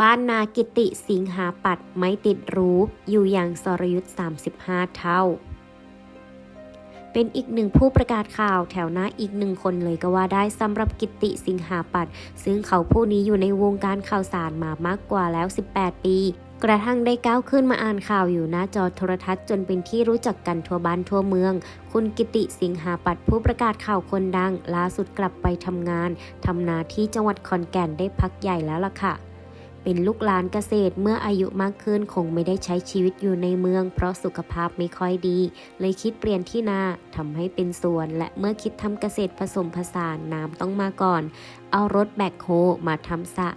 บ้านนากิติสิงหาปัดไม่ติดรูปอยู่อย่างสรยุทธ์ 35 เท่า เป็นอีกหนึ่งผู้ประกาศข่าวแถวหน้าอีกหนึ่งคนเลยก็ว่าได้สำหรับกิติสิงหาปัด ซึ่งเขาผู้นี้อยู่ในวงการข่าวสารมามากกว่าแล้ว 18 ปี กระทั่งได้ก้าวขึ้นมาอ่านข่าวอยู่หน้าจอโทรทัศน์จนเป็นที่รู้จักกันทั่วบ้านทั่วเมือง คุณกิติสิงหาปัดผู้ประกาศข่าวคนดังล่าสุดกลับไปทำงานทำนาที่จังหวัดขอนแก่นได้พักใหญ่แล้วล่ะค่ะ เป็นลูกหลานเกษตรเมื่ออายุมากขึ้นคงไม่ได้ใช้ชีวิตอยู่ในเมือง เพราะสุขภาพไม่ค่อยดี เลยคิดเปลี่ยนที่นาทำให้เป็นสวน และเมื่อคิดทำเกษตรผสมผสานน้ำต้องมาก่อน เอารถแบกโฮมาทำสระ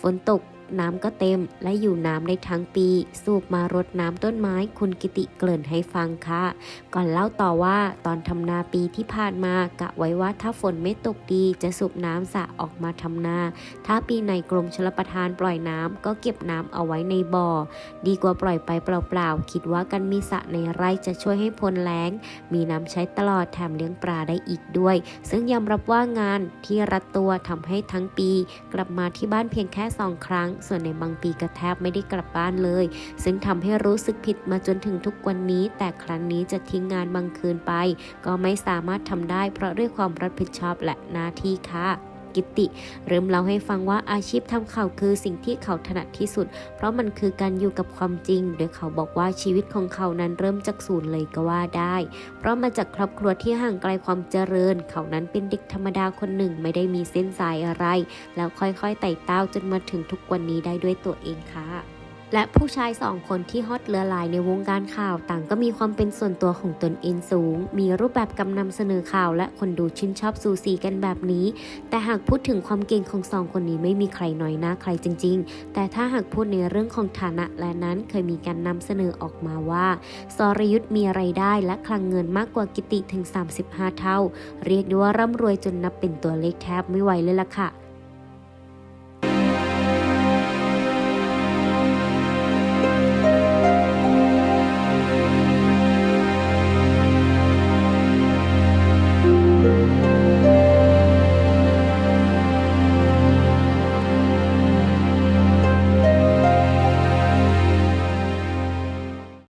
ฝนตก น้ำก็เต็ม และอยู่น้ำได้ทั้งปี สูบมารดน้ำต้นไม้คุณกิติเกริ่นให้ฟังค่ะ ก่อนเล่าต่อว่าตอนทำนาปีที่ผ่านมากะไว้ว่าถ้าฝนไม่ตกดีจะสูบน้ำสระออกมาทำนา ถ้าปีไหนกรมชลประทานปล่อยน้ำก็เก็บน้ำเอาไว้ในบ่อ ดีกว่าปล่อยไปเปล่าๆคิดว่ากันมีสระในไร่จะช่วยให้พ้นแล้ง มีน้ำใช้ตลอดแถมเลี้ยงปลาได้อีกด้วย ซึ่งยอมรับว่างานที่รัดตัวทำให้ทั้งปี กลับมาที่บ้านเพียงแค่สองครั้งส่วนในบางปีก็แทบไม่ได้กลับบ้านเลย ซึ่งทำให้รู้สึกผิดมาจนถึงทุกวันนี้ แต่ครั้งนี้จะทิ้งงานบางคืนไป ก็ไม่สามารถทำได้เพราะด้วยความรับผิดชอบและหน้าที่ค่ะ กิติ เริ่มเล่าให้ฟังว่าอาชีพทำข่าวคือสิ่งที่เขาถนัดที่สุด เพราะมันคือการอยู่กับความจริง โดยเขาบอกว่าชีวิตของเขานั้นเริ่มจากศูนย์เลยก็ว่าได้ เพราะมาจากครอบครัวที่ห่างไกลความเจริญ เขานั้นเป็นเด็กธรรมดาคนหนึ่งไม่ได้มีเส้นสายอะไร แล้วค่อยๆไต่เต้าจนมาถึงทุกวันนี้ได้ด้วยตัวเองค่ะ และผู้ชายสองคนที่ฮอตเรือลายในวงการข่าวต่างก็มีความเป็นส่วนตัวของตนเองสูง มีรูปแบบกำนำเสนอข่าว และคนดูชื่นชอบสูสีกันแบบนี้ แต่หากพูดถึงความเก่งของสองคนนี้ไม่มีใครน้อยหน้าใครจริง ๆ แต่ถ้าหากพูดในเรื่องของฐานะและนั้นเคยมีการนำเสนอออกมาว่าสรยุทธ์มีไรายได้และคลังเงินมากกว่ากิติถึง 35 เท่า เรียกได้ว่าร่ำรวยจนนับเป็นตัวเลขแทบไม่ไหวเลยล่ะค่ะ